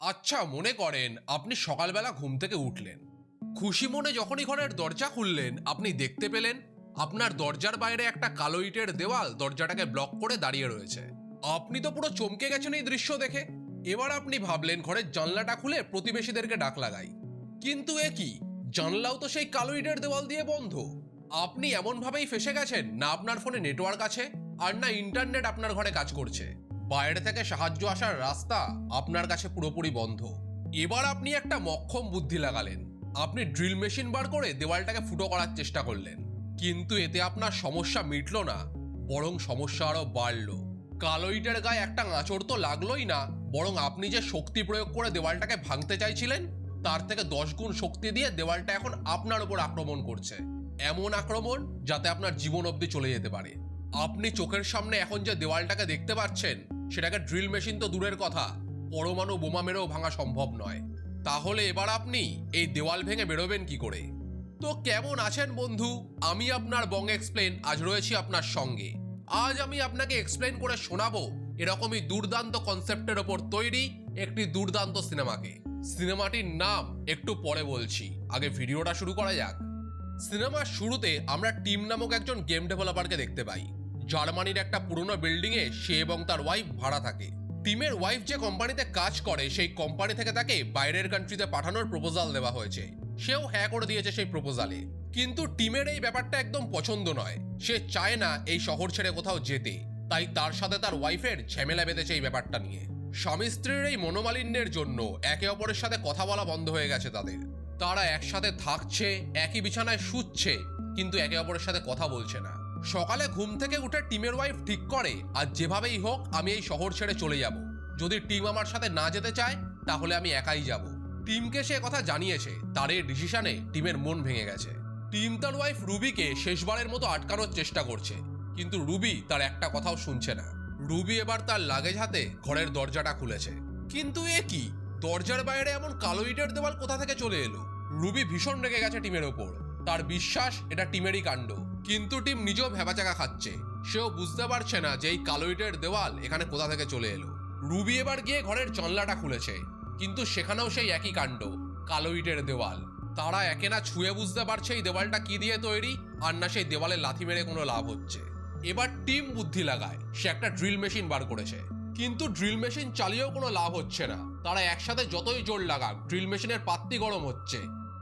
আচ্ছা মনে করেন আপনি সকালবেলা ঘুম থেকে উঠলেন। খুশি মনে যখনই ঘরের দরজা খুললেন, আপনি দেখতে পেলেন আপনার দরজার বাইরে একটা কালো ইটের দেওয়াল দরজাটাকে ব্লক করে দাঁড়িয়ে রয়েছে। আপনি তো পুরো চমকে গেছেন এই দৃশ্য দেখে। এবার আপনি ভাবলেন ঘরের জানলাটা খুলে প্রতিবেশীদেরকে ডাক লাগাই। কিন্তু এ কি? জানলাও তো সেই কালো ইটের দেওয়াল দিয়ে বন্ধ। আপনি এমনভাবেই ফেসে গেছেন, না আপনার ফোনে নেটওয়ার্ক আছে আর না ইন্টারনেট আপনার ঘরে কাজ করছে। বাইরে থেকে সাহায্য আসার রাস্তা আপনার কাছে পুরোপুরি বন্ধ। এবার আপনি একটা মক্ষম বুদ্ধি লাগালেন। আপনি ড্রিল মেশিন বার করে দেওয়ালটাকে ফুটো করার চেষ্টা করলেন। কিন্তু এতে আপনার সমস্যা মিটল না, বরং সমস্যা আরও বাড়লো। কালো ইটের গায়ে একটা আঁচড় তো লাগলোই না, বরং আপনি যে শক্তি প্রয়োগ করে দেওয়ালটাকে ভাঙতে চাইছিলেন, তার থেকে দশ গুণ শক্তি দিয়ে দেওয়ালটা এখন আপনার উপর আক্রমণ করছে। এমন আক্রমণ যাতে আপনার জীবন অবধি চলে যেতে পারে। আপনি চোখের সামনে এখন যে দেওয়ালটাকে দেখতে পাচ্ছেন সেটাকে ড্রিল মেশিন তো দূরের কথা। পরমাণু বোমা মেরেও ভাঙা সম্ভব নয়। তাহলে এবার আপনি এই দেওয়াল ভেঙে বেরোবেন কি করে? তো কেমন আছেন বন্ধু? আমি আপনার বং এক্সপ্লেন আজ রয়েছি আপনার সঙ্গে। আজ আমি আপনাকে এক্সপ্লেন করে শোনাবো এরকমই দুর্দান্ত কনসেপ্টের ওপর তৈরি একটি দুর্দান্ত সিনেমাকে। সিনেমাটির নাম একটু পরে বলছি। আগে ভিডিওটা শুরু করা যাক। সিনেমার শুরুতে আমরা টিম নামক একজন গেম ডেভেলপারকে দেখতে পাই। জার্মানির একটা পুরনো বিল্ডিংয়ে সে এবং তার ওয়াইফ ভাড়া থাকে। টিমের ওয়াইফ যে কোম্পানিতে কাজ করে, সেই কোম্পানি থেকে তাকে বাইরের কান্ট্রিতে পাঠানোর প্রপোজাল দেওয়া হয়েছে। সেও হ্যাঁ করে দিয়েছে সেই প্রপোজালে কিন্তু টিমের এই ব্যাপারটা একদম পছন্দ নয়। সে চায় না এই শহর ছেড়ে কোথাও যেতে। তাই তার সাথে তার ওয়াইফের ঝামেলা বেঁধেছে এই ব্যাপারটা নিয়ে। স্বামী স্ত্রীর এই মনোমালিন্যের জন্য একে অপরের সাথে কথা বলা বন্ধ হয়ে গেছে তাদের। তারা একসাথে থাকছে, একই বিছানায় শুচ্ছে, কিন্তু একে অপরের সাথে কথা বলছে না। সকালে ঘুম থেকে উঠে টিমের ওয়াইফ ঠিক করে, আর যেভাবেই হোক, আমি এই শহর ছেড়ে চলে যাব। যদি টিম আমার সাথে না যেতে চায়, তাহলে আমি একাই যাব। টিমকে সে কথা জানিয়েছে। তার এই ডিসিশনে টিমের মন ভেঙে গেছে। টিম তার ওয়াইফ রুবিকে শেষবারের মতো আটকানোর চেষ্টা করছে। কিন্তু রুবি তার একটা কথাও শুনছে না। রুবি এবার তার লাগেজ হাতে ঘরের দরজাটা খুলেছে। কিন্তু এ কি? দরজার বাইরে এমন কালো ইটের দেওয়াল কোথা থেকে চলে এলো? রুবি ভীষণ রেগে গেছে টিমের ওপর। তার বিশ্বাস, এটা টিমেরই কাণ্ড। কিন্তু টিম নিজেও ভেবাচাকা খাচ্ছে। সেও বুঝতে পারছে না যে এই কালো ইটের দেওয়াল এখানে কোথা থেকে চলে এলো। রুবি এবার গিয়ে ঘরের জানলাটা খুলেছে, কিন্তু সেখানেও সেই একই কাণ্ড, কালো ইটের দেওয়াল। তারা একে না ছুঁয়ে বুঝতে পারছে এই দেওয়ালটা কি দিয়ে তৈরি, আর না সেই দেওয়ালে লাথি মেরে কোনো লাভ হচ্ছে। এবার টিম বুদ্ধি লাগায়, সে একটা ড্রিল মেশিন বার করেছে। কিন্তু ড্রিল মেশিন চালিয়েও কোনো লাভ হচ্ছে না। তারা একসাথে যতই জোর লাগাক, ড্রিল মেশিনের পাত্তি গরম হচ্ছে,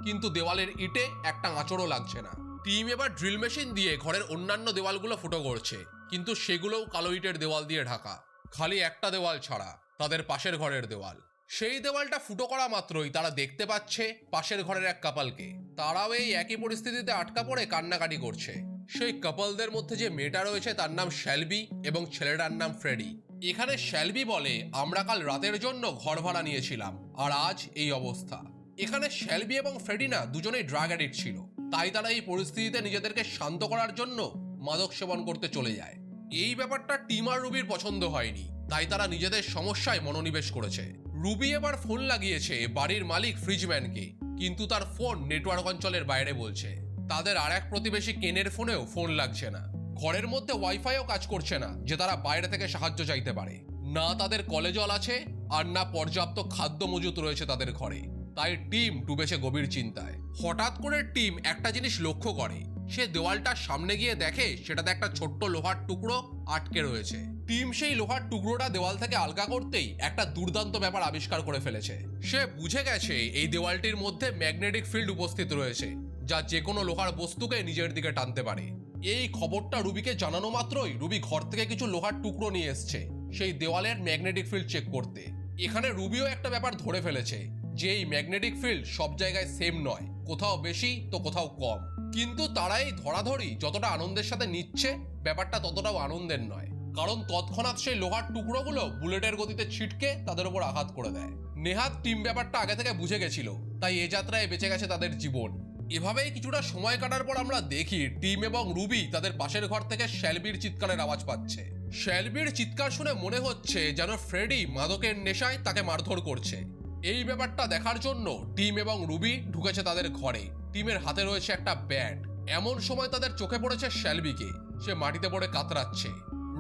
কিন্তু দেওয়ালের ইটে একটা আঁচড়ও লাগছে না। টিম এবার ড্রিল মেশিন দিয়ে ঘরের অন্যান্য দেওয়ালগুলো ফুটো করছে, কিন্তু সেগুলোও কালো ইটের দেওয়াল দিয়ে ঢাকা, খালি একটা দেওয়াল ছাড়া, তাদের পাশের ঘরের দেওয়াল। সেই দেওয়ালটা ফুটো করা মাত্রই তারা দেখতে পাচ্ছে পাশের ঘরের এক কাপালকে। তারাও এই একই পরিস্থিতিতে আটকা পড়ে কান্নাকাটি করছে। সেই কাপলদের মধ্যে যে মেয়েটা রয়েছে তার নাম শ্যালবি এবং ছেলেটার নাম ফ্রেডি। এখানে শ্যালবি বলে, আমরা কাল রাতের জন্য ঘর ভাড়া নিয়েছিলাম, আর আজ এই অবস্থা। এখানে শ্যালবি এবং ফ্রেডি না, দুজনেই ড্রাগ অ্যাডিক্ট ছিল। তাই তারা এই পরিস্থিতিতে নিজেদেরকে শান্ত করার জন্য মাদক সেবন করতে চলে যায়। এই ব্যাপারটা টিম আর রুবির পছন্দ হয়নি। তাই তারা নিজেদের সমস্যায় মনোনিবেশ করেছে। রুবি এবার ফোন লাগিয়েছে বাড়ির মালিক ফ্রিজম্যানকে, কিন্তু তার ফোন নেটওয়ার্ক অঞ্চলের বাইরে বলছে। তাদের আর এক প্রতিবেশী কেনের ফোনেও ফোন লাগছে না। ঘরের মধ্যে ওয়াইফাইও কাজ করছে না, যে তারা বাইরে থেকে সাহায্য চাইতে পারে। না তাদের কলে জল আছে, আর না পর্যাপ্ত খাদ্য মজুত রয়েছে তাদের ঘরে। তাই টিম ডুবেছে গভীর চিন্তায়। হঠাৎ করে টিম একটা জিনিস লক্ষ্য করে। সে দেওয়ালটার সামনে গিয়ে দেখে সেটাতে একটা ছোট্ট লোহার টুকরো আটকে রয়েছে। টিম সেই লোহার টুকরোটা দেওয়াল থেকে আলগা করতেই একটা দুর্দান্ত ব্যাপার আবিষ্কার করে ফেলেছে। সে বুঝে গেছে এই দেওয়ালটির মধ্যে ম্যাগনেটিক ফিল্ড উপস্থিত রয়েছে, যা যে কোনো লোহার বস্তুকে নিজের দিকে টানতে পারে। এই খবরটা রুবিকে জানানো মাত্রই রুবি ঘর থেকে কিছু লোহার টুকরো নিয়ে এসছে, সেই দেওয়ালের ম্যাগনেটিক ফিল্ড চেক করতে। এখানে রুবিও একটা ব্যাপার ধরে ফেলেছে যে এই ম্যাগনেটিক ফিল্ড সব জায়গায় সেম নয়, কোথাও বেশি তো কোথাও কম। কিন্তু তারা এই ধরাধরি যতটা আনন্দের সাথে নিচ্ছে, ব্যাপারটা ততটাও আনন্দের নয়। কারণ তৎক্ষণাৎ সেই লোহার টুকরোগুলো বুলেটের গতিতে ছিটকে তাদের উপর আঘাত করে দেয়। নেহাত টিম ব্যাপারটা আগে থেকে বুঝে গেছিল, তাই এ যাত্রায় বেঁচে গেছে তাদের জীবন। এভাবেই কিছুটা সময় কাটার পর আমরা দেখি টিম এবং রুবি তাদের পাশের ঘর থেকে শ্যালবির চিৎকারের আওয়াজ পাচ্ছে। শ্যালবির চিৎকার শুনে মনে হচ্ছে যেন ফ্রেডি মাদকের নেশায় তাকে মারধর করছে। এই ব্যাপারটা দেখার জন্য টিম এবং রুবি ঢুকেছে তাদের ঘরে। টিমের হাতে রয়েছে একটা ব্যাট। এমন সময় তাদের চোখে পড়েছে শ্যালবিকে। সে মাটিতে পড়ে কাতরাচ্ছে।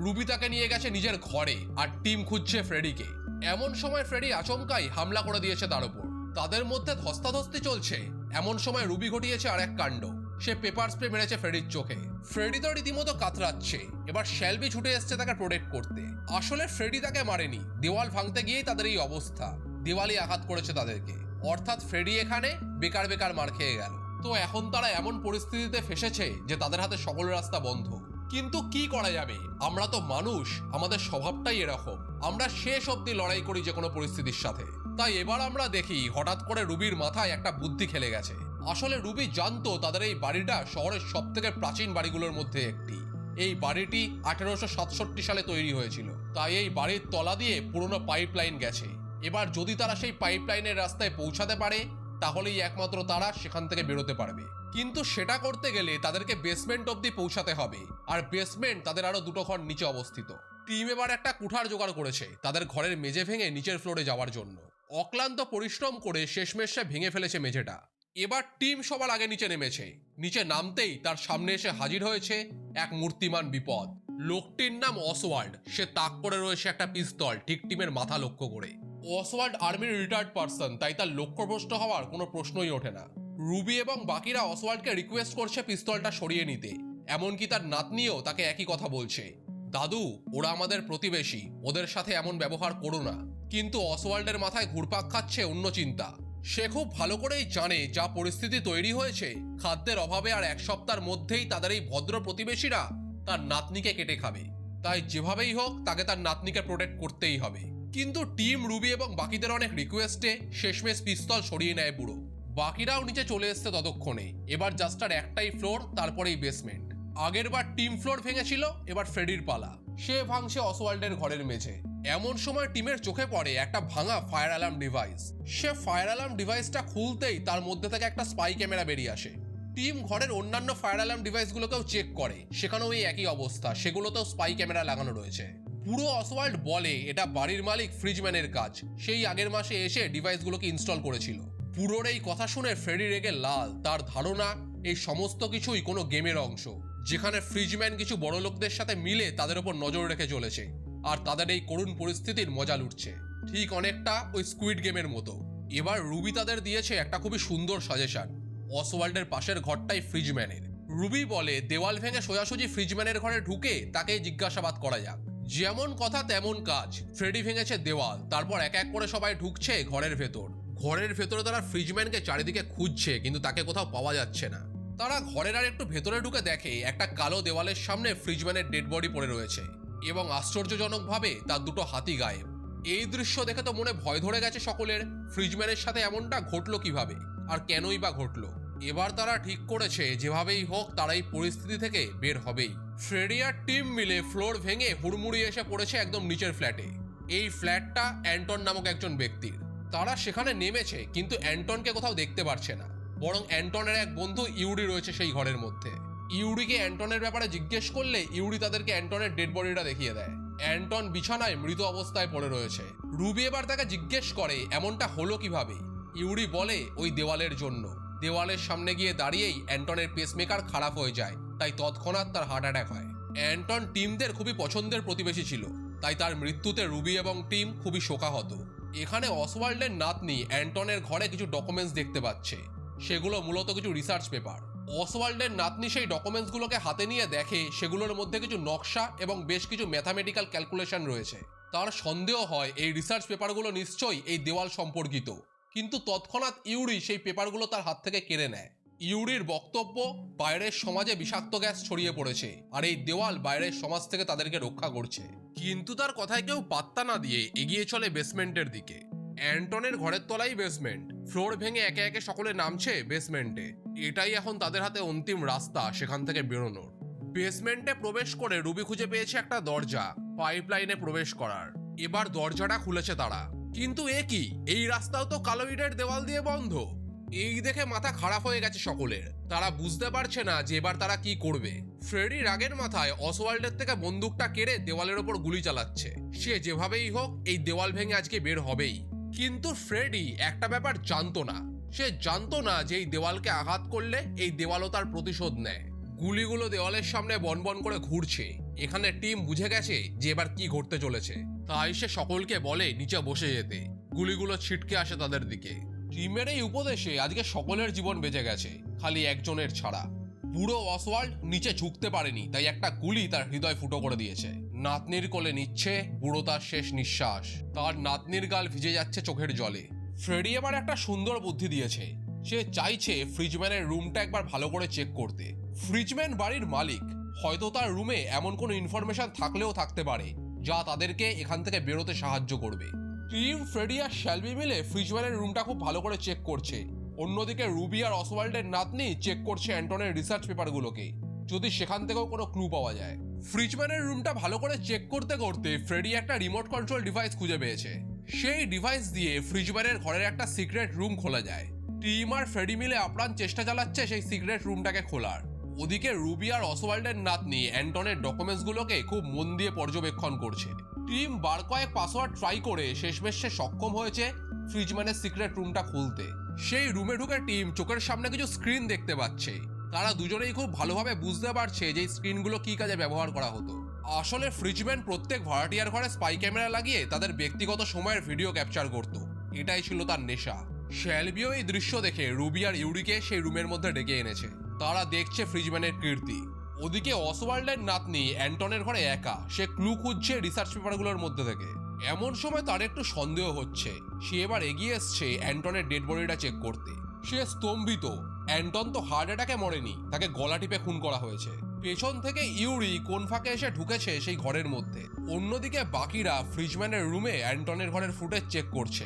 রুবি তাকে নিয়ে গেছে নিজের ঘরে আর টিম খুঁজছে ফ্রেডিকে। এমন সময় ফ্রেডি আচমকাই হামলা করে দিয়েছে তার উপর তাদের মধ্যে ধস্তাধস্তি চলছে। এমন সময় রুবি ঘটিয়েছে আর এক কাণ্ড। সে পেপার স্প্রে মেরেছে ফ্রেডির চোখে। ফ্রেডি তো রীতিমতো কাতরাচ্ছে। এবার শ্যালবি ছুটে এসছে তাকে প্রোটেক্ট করতে। আসলে ফ্রেডি তাকে মারেনি। দেওয়াল ভাঙতে গিয়েই তাদের এই অবস্থা। দেওয়ালই আঘাত করেছে তাদেরকে। অর্থাৎ ফ্রেডি এখানে বেকার বেকার মার খেয়ে গেল। তো এখন তারা এমন পরিস্থিতিতে ফেসেছে যে তাদের হাতে সকল রাস্তা বন্ধ। কিন্তু কি করা যাবে? আমরা তো মানুষ, আমাদের স্বভাবটাই এরকম। আমরা শেষ অব্দি লড়াই করি যে কোনো পরিস্থিতির সাথে। তাই এবার আমরা দেখি, হঠাৎ করে রুবির মাথায় একটা বুদ্ধি খেলে গেছে। আসলে রুবি জানতো তাদের এই বাড়িটা শহরের সব থেকে প্রাচীন বাড়িগুলোর মধ্যে একটি। এই বাড়িটি আঠেরোশো সাতষট্টি সালে তৈরি হয়েছিল। তাই এই বাড়ির তলা দিয়ে পুরনো পাইপ লাইন গেছে। এবার যদি তারা সেই পাইপ লাইনের রাস্তায় পৌঁছাতে পারে, তাহলেই একমাত্র তারা সেখান থেকে বেরোতে পারবে। কিন্তু সেটা করতে গেলে তাদেরকে বেসমেন্ট অবধি পৌঁছাতে হবে। আর বেসমেন্ট তাদের আরও দুটো ঘর নিচে অবস্থিত। টিম এবার একটা কুঠার জোগাড় করেছে তাদের ঘরের মেঝে ভেঙে নিচের ফ্লোরে যাওয়ার জন্য। অক্লান্ত পরিশ্রম করে শেষমেশে ভেঙে ফেলেছে মেঝেটা। এবার টিম সবার আগে নিচে নেমেছে। নিচে নামতেই তার সামনে এসে হাজির হয়েছে এক মূর্তিমান বিপদ। লোকটির নাম অসওয়াল্ড সে তাক করে রয়েছে একটা পিস্তল, ঠিক টিমের মাথা লক্ষ্য করে। অসওয়াল্ড আর্মির রিটায়ার্ড পার্সন, তাই তার লক্ষ্যভ্রষ্ট হওয়ার কোনো প্রশ্নই ওঠে না। রুবি এবং বাকিরা অসওয়াল্ডকে রিকোয়েস্ট করছে পিস্তলটা সরিয়ে নিতে। এমনকি তার নাতনিও তাকে একই কথা বলছে। দাদু, ওরা আমাদের প্রতিবেশী, ওদের সাথে এমন ব্যবহার করো না। কিন্তু অসওয়াল্ডের মাথায় ঘুরপাক খাচ্ছে অন্য চিন্তা। সে খুব ভালো করেই জানে যা পরিস্থিতি তৈরি হয়েছে। খাদ্যের অভাবে আর এক সপ্তাহের মধ্যেই তাদের এই ভদ্র প্রতিবেশীরা তার নাতনিকে কেটে খাবে। তাই যেভাবেই হোক, তাকে তার নাতনিকে প্রোটেক্ট করতেই হবে। কিন্তু টিম রুবি এবং বাকিদের অনেক রিকোয়েস্টে শেষমেশ পিস্তল সরিয়ে নেয় বুড়ো। বাকিরাও নিচে চলে এসছে ততক্ষণে। এবার জাস্ট আর একটাই ফ্লোর তারপরেই বেসমেন্ট আগের বার টিম ফ্লোর ভেঙেছিল, এবার ফ্রেডির পালা। সে ভাঙছে অসওয়াল্ডের ঘরের মেঝে। এমন সময় টিমের চোখে পড়ে একটা ভাঙা ফায়ার অ্যালার্ম ডিভাইস সে ফায়ার অ্যালার্ম ডিভাইসটা খুলতেই তার মধ্যে থেকে একটা স্পাই ক্যামেরা বেরিয়ে আসে। টিম ঘরের অন্যান্য ফায়ার অ্যালার্ম ডিভাইসগুলোকেও চেক করে। সেখানেও এই একই অবস্থা। সেগুলোতেও স্পাই ক্যামেরা লাগানো রয়েছে। পুরো অসওয়াল্ড বলে এটা বাড়ির মালিক ফ্রিজম্যানের কাজ। সেই আগের মাসে এসে ডিভাইসগুলোকে ইনস্টল করেছিল। পুরোর এই কথা শুনে ফ্রেডি রেগে লাল। তার ধারণা, এই সমস্ত কিছুই কোনো গেমের অংশ। যেখানে ফ্রিজম্যান কিছু বড় লোকদের সাথে মিলে তাদের ওপর নজর রেখে চলেছে। আর তাদের এই করুণ পরিস্থিতির মজা লুটছে। ঠিক অনেকটা ওই স্কুইড গেমের মতো। এবার রুবি তাদের দিয়েছে একটা খুবই সুন্দর সাজেশন অসওয়াল্ডের পাশের ঘরটাই ফ্রিজম্যানের রুবি বলে, দেওয়াল ভেঙে সোজাসুজি ফ্রিজম্যানের ঘরে ঢুকে তাকে জিজ্ঞাসাবাদ করা যাক। যেমন কথা তেমন কাজ। ফ্রেডি ভেঙেছে দেওয়াল, তারপর এক এক করে সবাই ঢুকছে ঘরের ভেতর। ঘরের ভেতরে তারা ফ্রিজম্যানকে চারিদিকে খুঁজছে, কিন্তু তাকে কোথাও পাওয়া যাচ্ছে না। তারা ঘরের আর একটু ভেতরে ঢুকে দেখে একটা কালো দেওয়ালের সামনে ফ্রিজম্যানের ডেড বডি পড়ে রয়েছে এবং আশ্চর্যজনকভাবে তার দুটো হাতি গায়েব। এই দৃশ্য দেখে তো মনে ভয় ধরে গেছে সকলের, ফ্রিজম্যানের সাথে এমনটা ঘটলো কীভাবে? আর কেনই বা ঘটলো? এবার তারা ঠিক করেছে, যেভাবেই হোক তারা এই পরিস্থিতি থেকে বের হবেই। ফ্রেডিয়ার টিম মিলে ফ্লোর ভেঙে হুড়মুড়ি এসে পড়েছে একদম নিচের ফ্ল্যাটে। এই ফ্ল্যাটটা অ্যান্টন নামক একজন ব্যক্তির। তারা সেখানে নেমেছে, কিন্তু অ্যান্টনকে কোথাও দেখতে পারছে না। বরং অ্যান্টনের এক বন্ধু ইউরি রয়েছে সেই ঘরের মধ্যে। ইউরিকে অ্যান্টনের ব্যাপারে জিজ্ঞেস করলে ইউরি তাদেরকে অ্যান্টনের ডেড বডিটা দেখিয়ে দেয়। অ্যান্টন বিছানায় মৃত অবস্থায় পড়ে রয়েছে। রুবি এবার তাকে জিজ্ঞেস করে, এমনটা হলো কীভাবে? ইউরি বলে, ওই দেওয়ালের জন্য। দেওয়ালের সামনে গিয়ে দাঁড়িয়েই অ্যান্টনের পেসমেকার খারাপ হয়ে যায়, তাই তৎক্ষণাৎ তার হার্ট অ্যাটাক হয়। অ্যান্টন টিমদের খুবই পছন্দের প্রতিবেশী ছিল, তাই তার মৃত্যুতে রুবি এবং টিম খুবই শোকাহত। এখানে অসওয়াল্ডের নাতনি অ্যান্টনের ঘরে কিছু ডকুমেন্টস দেখতে পাচ্ছে, সেগুলো মূলত কিছু রিসার্চ পেপার অসওয়াল্ডের নাতনি সেই ডকুমেন্টসগুলোকে হাতে নিয়ে দেখে সেগুলোর মধ্যে কিছু নকশা এবং বেশ কিছু ম্যাথামেটিক্যাল ক্যালকুলেশন রয়েছে। তার সন্দেহ হয় এই রিসার্চ পেপারগুলো নিশ্চয়ই এই দেওয়াল সম্পর্কিত। কিন্তু তৎক্ষণাৎ ইউরি সেই পেপারগুলো তার হাত থেকে কেড়ে নেয়। ইউরির বক্তব্য, বাইরের সমাজে বিষাক্ত গ্যাস ছড়িয়ে পড়েছে আর এই দেওয়াল বাইরের সমাজ থেকে তাদেরকে রক্ষা করছে। কিন্তু তার কথায় কেউ পাত্তা না দিয়ে এগিয়ে চলে বেসমেন্টের দিকে। অ্যান্টনের ঘরের তলাই বেসমেন্ট, ফ্লোর ভেঙে একে একে সকলে নামছে বেসমেন্টে। এটাই এখন তাদের হাতে অন্তিম রাস্তা সেখান থেকে বেরোনোর। বেসমেন্টে প্রবেশ করে রুবি খুঁজে পেয়েছে একটা দরজা, পাইপলাইনে প্রবেশ করার। এবার দরজাটা খুলেছে তারা। কিন্তু এ কি? এই রাস্তাও তো কালো ইটের দেওয়াল দিয়ে বন্ধ। এই দেখে মাথা খারাপ হয়ে গেছে সকলের। তারা বুঝতে পারছে না যে এবার তারা কি করবে। ফ্রেডি রাগের মাথায় অসওয়াল্ডের থেকে বন্দুকটা কেড়ে দেওয়ালের ওপর গুলি চালাচ্ছে। সে যেভাবেই হোক, এই দেওয়াল ভেঙে আজকে বের হবেই। কিন্তু ফ্রেডি একটা ব্যাপার জানতো না। সে জানতো না যে এই দেওয়ালকে আঘাত করলে এই দেওয়ালও তার প্রতিশোধ নেয়। গুলিগুলো দেওয়ালের সামনে বনবন করে ঘুরছে। এখানে টিম বুঝে গেছে যে এবার কি ঘটতে চলেছে। তাই সে সকলকে বলে নিচে বসে যেতে। গুলিগুলো ছিটকে আসে তাদের দিকে। টিমের এই উপদেশে আজকে সকলের জীবন বেঁচে গেছে, খালি একজনের ছাড়া। বুড়ো অসওয়াল্ড নিচে ঝুঁকতে পারেনি, তাই একটা গুলি তার হৃদয় ফুটো করে দিয়েছে। নাতনির কোলে নিচ্ছে বুড়ো তার শেষ নিঃশ্বাস। তার নাতনির গাল ভিজে যাচ্ছে চোখের জলে। ফ্রেডি এবার একটা সুন্দর বুদ্ধি দিয়েছে। সে চাইছে ফ্রিজম্যানের রুমটা একবার ভালো করে চেক করতে। ফ্রিজম্যান বাড়ির মালিক, হয়তো তার রুমে এমন কোনো ইনফরমেশন থাকলেও থাকতে পারে। যা তাদেরকে এখান থেকে বেরোতে সাহায্য করবে। টিম ফ্রেডি আর শ্যালবি মিলে ফ্রিজম্যানের রুমটা খুব ভালো করে চেক করছে। অন্যদিকে রুবি আর অসওয়াল্ডের নাতনি চেক করছে অ্যান্টনের রিসার্চ পেপারগুলোকে। যদি সেখান থেকেও কোনো ক্লু পাওয়া যায়। ফ্রিজম্যানের রুমটা ভালো করে চেক করতে করতে ফ্রেডি একটা রিমোট কন্ট্রোল ডিভাইস খুঁজে পেয়েছে। সেই ডিভাইস দিয়ে ফ্রিজম্যানের ঘরের একটা সিক্রেট রুম খোলা যায়। টিম আর ফ্রেডি মিলে আপ্রাণ চেষ্টা চালাচ্ছে সেই সিক্রেট রুমটাকে খোলার। ওদিকে রুবি আর অসওয়াল্ডের নাতনি অ্যান্টনের ডকুমেন্টসগুলোকে খুব মন দিয়ে পর্যবেক্ষণ করছে। টিম বার কয়েক পাসওয়ার্ড ট্রাই করে শেষমেশ সে সক্ষম হয়েছে ফ্রিজম্যানের সিক্রেট রুমটা খুলতে। সেই রুমে ঢুকে টিম চোখের সামনে কিছু স্ক্রিন দেখতে পাচ্ছে। তারা দুজনেই খুব ভালোভাবে বুঝতে পারছে যে স্ক্রিনগুলো কি কাজে ব্যবহার করা হতো। আসলে ফ্রিজম্যান প্রত্যেক ভাড়াটিয়ার ঘরে স্পাই ক্যামেরা লাগিয়ে তাদের ব্যক্তিগত সময়ের ভিডিও ক্যাপচার করত। এটাই ছিল তার নেশা। শ্যালবিও এই দৃশ্য দেখে রুবি আর ইউরিকে সেই রুমের মধ্যে ডেকে এনেছে। তারা দেখছে ফ্রিজম্যানের কীর্তি। ওদিকে অসওয়াল্ডের নাতনি অ্যান্টনের ঘরে একা। সে ক্লু খুঁজছে রিসার্চ পেপারগুলোর মধ্যে থেকে। এমন সময় তার একটু সন্দেহ হচ্ছে। সে এবার এগিয়ে এসছে অ্যান্টনের ডেড বডিটা চেক করতে। সে স্তম্ভিত। অ্যান্টন তো হার্ট অ্যাটাকে মরেনি। তাকে গলা টিপে খুন করা হয়েছে। পেছন থেকে ইউরি কোন ফাঁকে এসে ঢুকেছে সেই ঘরের মধ্যে। অন্যদিকে বাকিরা ফ্রিজম্যানের রুমে অ্যান্টনের ঘরের ফুটেজ চেক করছে।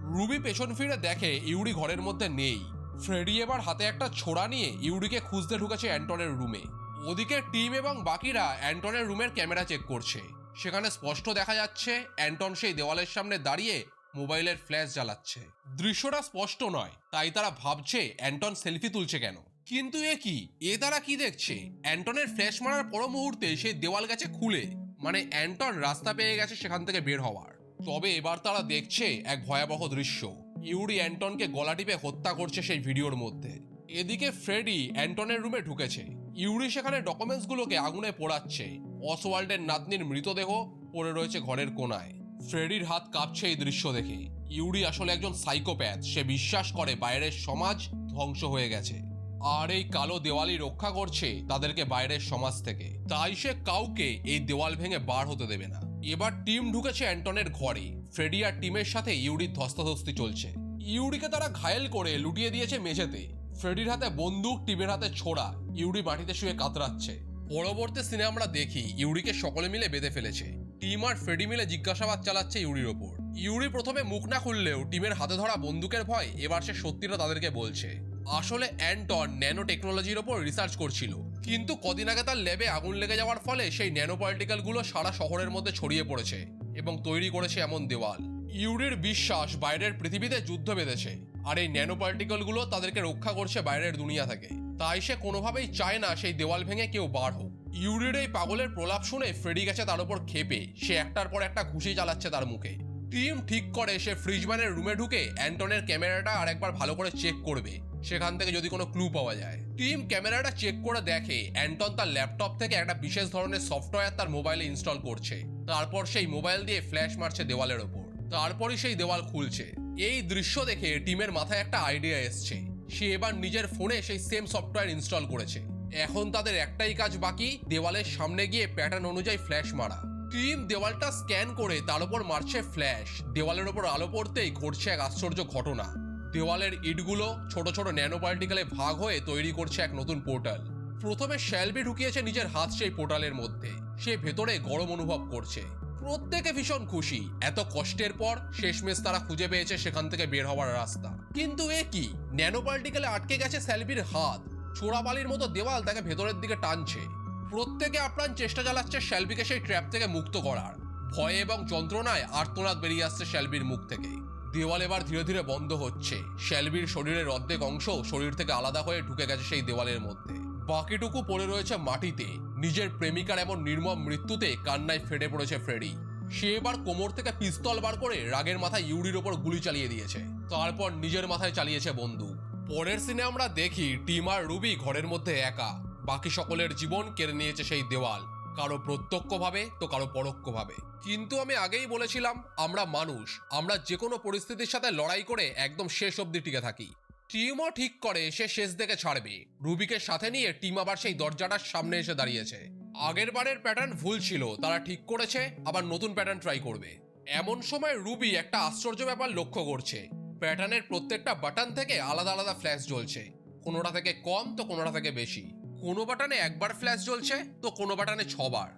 রুবি পেছন ফিরে দেখে ইউরি ঘরের মধ্যে নেই। ফ্রেডি এবার হাতে একটা ছোড়া নিয়ে ইউরিকে খুঁজতে ঢুকেছে অ্যান্টনের রুমে। ওদিকে টিম এবং বাকিরা অ্যান্টনের রুমের ক্যামেরা চেক করছে। সেখানে স্পষ্ট দেখা যাচ্ছে অ্যান্টন সেই দেওয়ালের সামনে দাঁড়িয়ে মোবাইলের ফ্ল্যাশ জ্বালাচ্ছে। দৃশ্যটা স্পষ্ট নয়, তাই তারা ভাবছে অ্যান্টন সেলফি তুলছে কেন? কিন্তু এ কি? এ তারা কি দেখছে? অ্যান্টনের ফ্ল্যাশ মারার পর মুহূর্তে সেই দেওয়াল গেছে খুলে মানে অ্যান্টন রাস্তা পেয়ে গেছে সেখান থেকে বের হওয়ার। তবে এবার তারা দেখছে এক ভয়াবহ দৃশ্য। ইউরি অ্যান্টনকে গলা টিপে হত্যা করছে সেই ভিডিওর মধ্যে। এদিকে ফ্রেডি অ্যান্টনের রুমে ঢুকেছে। ইউরি সেখানে ডকুমেন্টসগুলোকে আগুনে পোড়াচ্ছে। অসওয়াল্ডের নাতনির মৃতদেহ পড়ে রয়েছে ঘরের কোনায়। ফ্রেডির হাত কাঁপছে এই দৃশ্য দেখে। ইউরি আসলে একজন সাইকোপ্যাথ। সে বিশ্বাস করে বাইরের সমাজ ধ্বংস হয়ে গেছে। আর এই কালো দেওয়ালি রক্ষা করছে তাদেরকে বাইরের সমাজ থেকে। তাই সে কাউকে এই দেওয়াল ভেঙে বার হতে দেবে না। এবার টিম ঢুকেছে অ্যান্টনের ঘরে। ফ্রেডি আর টিমের সাথে ইউরির ধস্তাধস্তি চলছে। ইউরিকে তারা ঘায়েল করে লুটিয়ে দিয়েছে মেঝেতে। ফ্রেডির হাতে বন্দুক, টিমের হাতে ছোড়া। ইউরি মাটিতে শুয়ে কাতরাচ্ছে। পরবর্তী সিনে আমরা দেখি ইউরিকে সকলে মিলে বেঁধে ফেলেছে। টিম আর ফ্রেডি মিলে জিজ্ঞাসাবাদ চালাচ্ছে ইউরির ওপর। ইউরি প্রথমে মুখ না খুললেও টিমের হাতে ধরা বন্দুকের ভয় এবার সে সত্যিটা তাদেরকে বলছে। আসলে অ্যান্টন ন্যানো টেকনোলজির ওপর রিসার্চ করছিল। কিন্তু কদিন আগে তার ল্যাবে আগুন লেগে যাওয়ার ফলে সেই ন্যানো পার্টিকেলগুলো সারা শহরের মধ্যে ছড়িয়ে পড়েছে এবং তৈরি করেছে এমন দেওয়াল। ইউরির বিশ্বাস বাইরের পৃথিবীতে যুদ্ধ বেঁধেছে, আর এই ন্যানো পার্টিকেলগুলো তাদেরকে রক্ষা করছে বাইরের দুনিয়া থেকে। তাই সে কোনোভাবেই চায় না সেই দেওয়াল ভেঙে কেউ বার হোক। ইউরির এই পাগলের প্রলাপ শুনে ফ্রেডি গেছে তার উপর খেপে, সে একটার পর একটা ঘুষি চালাচ্ছে তার মুখে। টিম ঠিক করে সে ফ্রিজম্যানের রুমে ঢুকে অ্যান্টনের ক্যামেরাটা আরেকবার ভালো করে চেক করবে। সেখান থেকে যদি কোনো ক্লু পাওয়া যায়। টিম ক্যামেরাটা চেক করে দেখে অ্যান্টন তার ল্যাপটপ থেকে একটা বিশেষ ধরনের সফটওয়্যার তার মোবাইলে ইনস্টল করছে। তারপর সেই মোবাইল দিয়ে ফ্ল্যাশ মারছে দেওয়ালের ওপর। তারপরই সেই দেওয়াল খুলছে। এই দৃশ্য দেখে টিমের মাথায় একটা আইডিয়া এসছে। সে এবার নিজের ফোনে সেই সেম সফটওয়্যার ইনস্টল করেছে। এখন তাদের একটাই কাজ বাকি, দেওয়ালের সামনে গিয়ে প্যাটার্ন অনুযায়ী ফ্ল্যাশ মারা। টিম দেওয়ালটা স্ক্যান করে তার উপর মারছে ফ্ল্যাশ দেওয়ালের ওপর আলো পড়তেই ঘটছে এক আশ্চর্য ঘটনা। দেওয়ালের ইটগুলো ছোট ছোট ন্যানো পার্টিকেলে ভাগ হয়ে তৈরি করছে এক নতুন পোর্টাল। প্রথমে শ্যালবি ঢুকিয়েছে নিজের হাত সেই পোর্টালের মধ্যে। সে ভেতরে গরম অনুভব করছে। প্রত্যেকে ভীষণ খুশি। এত কষ্টের পর শেষমেশ তারা খুঁজে পেয়েছে সেখান থেকে বের হওয়ার রাস্তা। কিন্তু এ কি? ন্যানো পার্টিকেলে আটকে গেছে স্যালবির হাত। চোরাবালির মতো দেওয়াল তাকে ভেতরের দিকে টানছে। প্রত্যেকে আপ্রাণ চেষ্টা চালাচ্ছে শ্যালবিকে সেই ট্র্যাপ থেকে মুক্ত করার। ভয়ে এবং যন্ত্রণায় আর্তনাদ বেরিয়ে আসছে শ্যালবির মুখ থেকে। দেওয়াল এবার ধীরে ধীরে বন্ধ হচ্ছে। শ্যালবির শরীরের অর্ধেক অংশ শরীর থেকে আলাদা হয়ে ঢুকে গেছে সেই দেওয়ালের মধ্যে। বাকিটুকু পড়ে রয়েছে মাটিতে। নিজের প্রেমিকার এমন নির্মম মৃত্যুতে কান্নায় ফেটে পড়েছে ফ্রেডি। সে এবার কোমর থেকে পিস্তল বার করে রাগের মাথায় ইউরির ওপর গুলি চালিয়ে দিয়েছে। তারপর নিজের মাথায় চালিয়েছে বন্দুক। পরের সিনে আমরা দেখি টিম আর রুবি ঘরের মধ্যে একা। বাকি সকলের জীবন কেড়ে নিয়েছে সেই দেওয়াল। কারও প্রত্যক্ষভাবে তো কারও পরোক্ষভাবে। কিন্তু আমি আগেই বলেছিলাম, আমরা মানুষ। আমরা যে কোনো পরিস্থিতির সাথে লড়াই করে একদম শেষ অবধি টিকে থাকি। টিমও ঠিক করে, সে শেষ দেখে ছাড়বে। রুবিকে সাথে নিয়ে টিম আবার সেই দরজাটার সামনে এসে দাঁড়িয়েছে। আগের বারের প্যাটার্ন ভুল ছিল, তারা ঠিক করেছে, আবার নতুন প্যাটার্ন ট্রাই করবে। এমন সময় রুবি একটা আশ্চর্য ব্যাপার লক্ষ্য করছে। প্যাটার্নের প্রত্যেকটা বাটন থেকে আলাদা আলাদা ফ্ল্যাশ জ্বলছে। কোনোটা থেকে কম, তো কোনোটা থেকে বেশি। কোনো বাটনে একবার ফ্ল্যাশ জ্বলছে, তো কোনো বাটনে ছবার।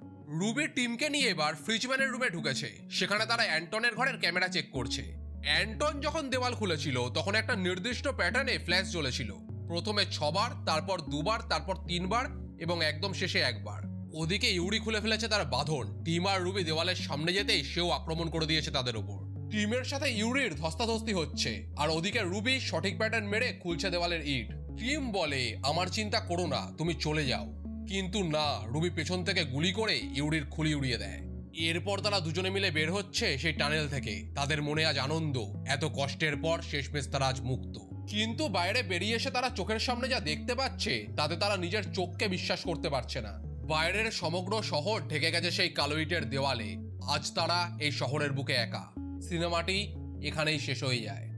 রুবির টিমকে নিয়ে এবার ফ্রিজম্যানের রুমে ঢুকেছে। সেখানে তারা অ্যান্টনের ঘরের ক্যামেরা চেক করছে। অ্যান্টন যখন দেওয়াল খুলেছিল, তখন একটা নির্দিষ্ট প্যাটার্নে ফ্ল্যাশ জ্বলেছিল। প্রথমে ছবার, তারপর দুবার, তারপর তিনবার এবং একদম শেষে একবার। ওদিকে ইউরি খুলে ফেলেছে তার বাঁধন। টিম আর রুবি দেওয়ালের সামনে যেতেই সেও আক্রমণ করে দিয়েছে তাদের ওপর। টিমের সাথে ইউরির ধস্তাধস্তি হচ্ছে। আর ওদিকে রুবি সঠিক প্যাটার্ন মেরে খুলছে দেওয়ালের ইট। টিম বলে, আমার চিন্তা করো না, তুমি চলে যাও। কিন্তু না, রুবি পেছন থেকে গুলি করে ইউরির খুলি উড়িয়ে দেয়। এরপর তারা দুজনে মিলে বের হচ্ছে সেই টানেল থেকে। তাদের মনে আজ আনন্দ, এত কষ্টের পর শেষমেশ তারা আজ মুক্ত। কিন্তু বাইরে বেরিয়ে এসে তারা চোখের সামনে যা দেখতে পাচ্ছে, তাতে তারা নিজের চোখকে বিশ্বাস করতে পারছে না। বাইরের সমগ্র শহর ঢেকে গেছে সেই কালো ইটের দেওয়ালে। আজ তারা এই শহরের বুকে একা। সিনেমাটি এখানেই শেষ হয়ে যায়।